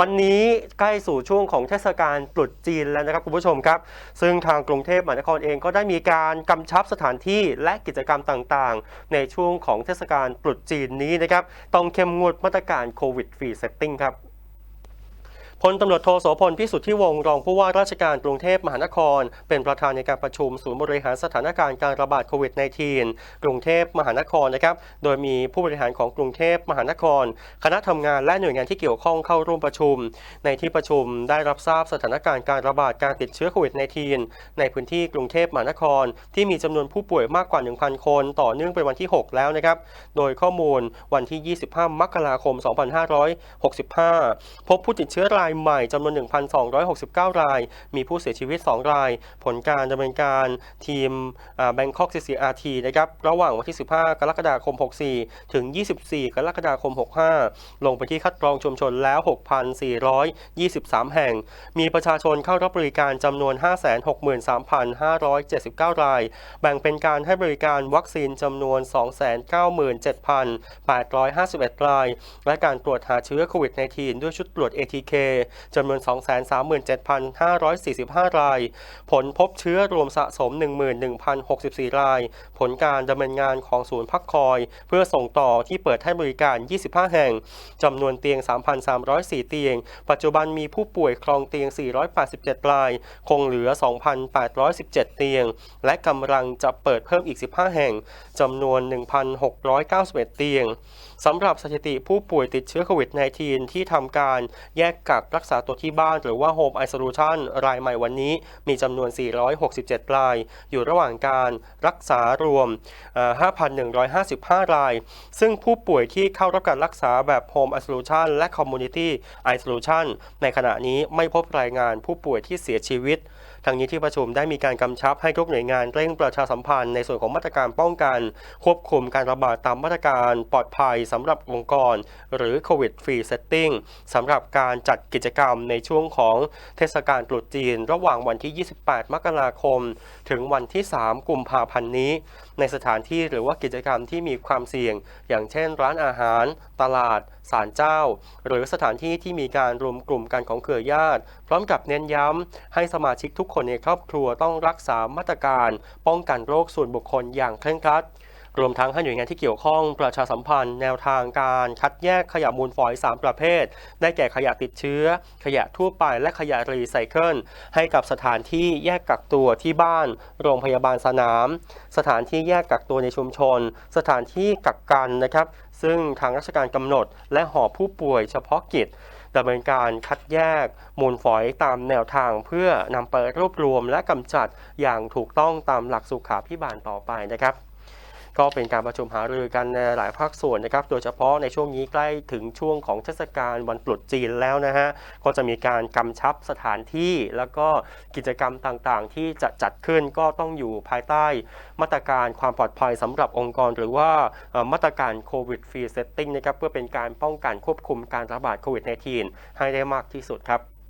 วันนี้ใกล้สู่ช่วงของเทศกาลตรุษจีนแล้วนะครับคุณผู้ชมครับ ซึ่งทางกรุงเทพมหานครเองก็ได้มีการกำชับสถานที่และกิจกรรมต่างๆ ในช่วงของเทศกาลตรุษจีนนี้นะครับต้องเข้มงวดมาตรการโควิดฟรีเซตติ้งครับ พลตำรวจโทโสพลพิสุทธิวงศ์รองผู้ว่าราชการกรุงเทพมหานคร เป็นประธานในการประชุมศูนย์บริหารสถานการณ์การระบาดโควิด -19 กรุงเทพมหานครนะครับ โดยมีผู้บริหารของกรุงเทพมหานคร คณะทำงานและหน่วยงานที่เกี่ยวข้องเข้าร่วมประชุม ในที่ประชุมได้รับทราบสถานการณ์การระบาดการติดเชื้อโควิด -19 ในพื้นที่กรุงเทพมหานคร ที่มีจำนวนผู้ป่วยมากกว่า 1,000 คน ต่อเนื่องเป็นวันที่ 6 แล้วนะครับ โดยข้อมูลวันที่ 25 มกราคม 2565 พบผู้ติดเชื้อรายายใหม่จำนวน 1,269 ราย มีผู้เสียชีวิต 2 ราย ผลการดำเนินการทีมแบงคอก CCRT นะครับระหว่างวันที่ 15 กรกฎาคม 64 ถึง 24 กรกฎาคม 65 ลงไปที่คัดกรองชุมชนแล้ว 6,423 แห่ง มีประชาชนเข้ารับบริการจำนวน 563,579 ราย แบ่งเป็นการให้บริการวัคซีนจำนวน 297,851 ราย และการตรวจหาเชื้อโควิด -19 ด้วยชุดตรวจ ATK จำนวน 237,545 ราย ผลพบเชื้อรวมสะสม 11,064 ราย ผลการดำเนินงานของศูนย์พักคอย เพื่อส่งต่อที่เปิดให้บริการ 25 แห่ง จำนวนเตียง 3,304 เตียง ปัจจุบันมีผู้ป่วยครองเตียง 487 ราย คงเหลือ 2,817 เตียง และกำลังจะเปิดเพิ่มอีก 15 แห่ง จำนวน 1,691 เตียงสำหรับสถิติผู้ป่วยติดเชื้อโควิด -19 ที่ทำการแยกกักรักษาตัวที่บ้านหรือว่า Home Isolation รายใหม่วันนี้ มีจำนวน 467 ราย อยู่ระหว่างการรักษารวม 5,155 ราย ซึ่งผู้ป่วยที่เข้ารับการรักษาแบบ Home Isolation และ Community Isolation ในขณะนี้ไม่พบรายงานผู้ป่วยที่เสียชีวิต ทางนี้ที่ประชุมได้มีการกำชับให้ทุกหน่วยงานเร่งประชาสัมพันธ์ในส่วนของมาตรการป้องกัน ควบคุมการระบาดตามมาตรการปลอดภัยสำหรับองค์กร หรือ COVID Free Setting สำหรับการจัดกิจกรรมในช่วงของเทศกาลตรุษจีน ระหว่างวันที่ 28 มกราคม ถึงวันที่ 3 กุมภาพันธ์นี้ ในสถานที่หรือว่ากิจกรรมที่มีความเสี่ยง อย่างเช่น ร้านอาหาร ตลาดศาลเจ้า หรือสถานที่ที่มีการรวมกลุ่มกันของเครือญาติ พร้อมกับเน้นย้ำให้สมาชิกทุกคนในครอบครัวต้องรักษามาตรการ ป้องกันโรคส่วนบุคคลอย่างเคร่งครัดรวมทั้งให้หน่วยงานที่เกี่ยวข้องประชาสัมพันธ์แนวทางการคัดแยกขยะมูลฝอย 3 ประเภท ได้แก่ขยะติดเชื้อ ขยะทั่วไปและขยะรีไซเคิลให้กับสถานที่แยกกักตัวที่บ้าน โรงพยาบาลสนาม สถานที่แยกกักตัวในชุมชน สถานที่กักกันนะครับ ซึ่งทางราชการกำหนดและหอผู้ป่วยเฉพาะกิจ ดำเนินการคัดแยกมูลฝอยตามแนวทางเพื่อนำไปรวบรวมและกำจัดอย่างถูกต้องตามหลักสุขาพิบาลต่อไปนะครับ ก็เป็นการประชุมหารือกันในหลายภาคส่วนนะครับ โดยเฉพาะในช่วงนี้ใกล้ถึงช่วงของเทศกาลวันตรุษจีนแล้วนะฮะ ก็จะมีการกำชับสถานที่แล้วก็กิจกรรมต่างๆ ที่จะจัดขึ้นก็ต้องอยู่ภายใต้มาตรการความปลอดภัยสำหรับองค์กร หรือว่ามาตรการโควิดฟรีเซตติ้งนะครับเพื่อเป็นการป้องกันควบคุมการระบาดโควิด -19 ให้ได้มากที่สุดครับ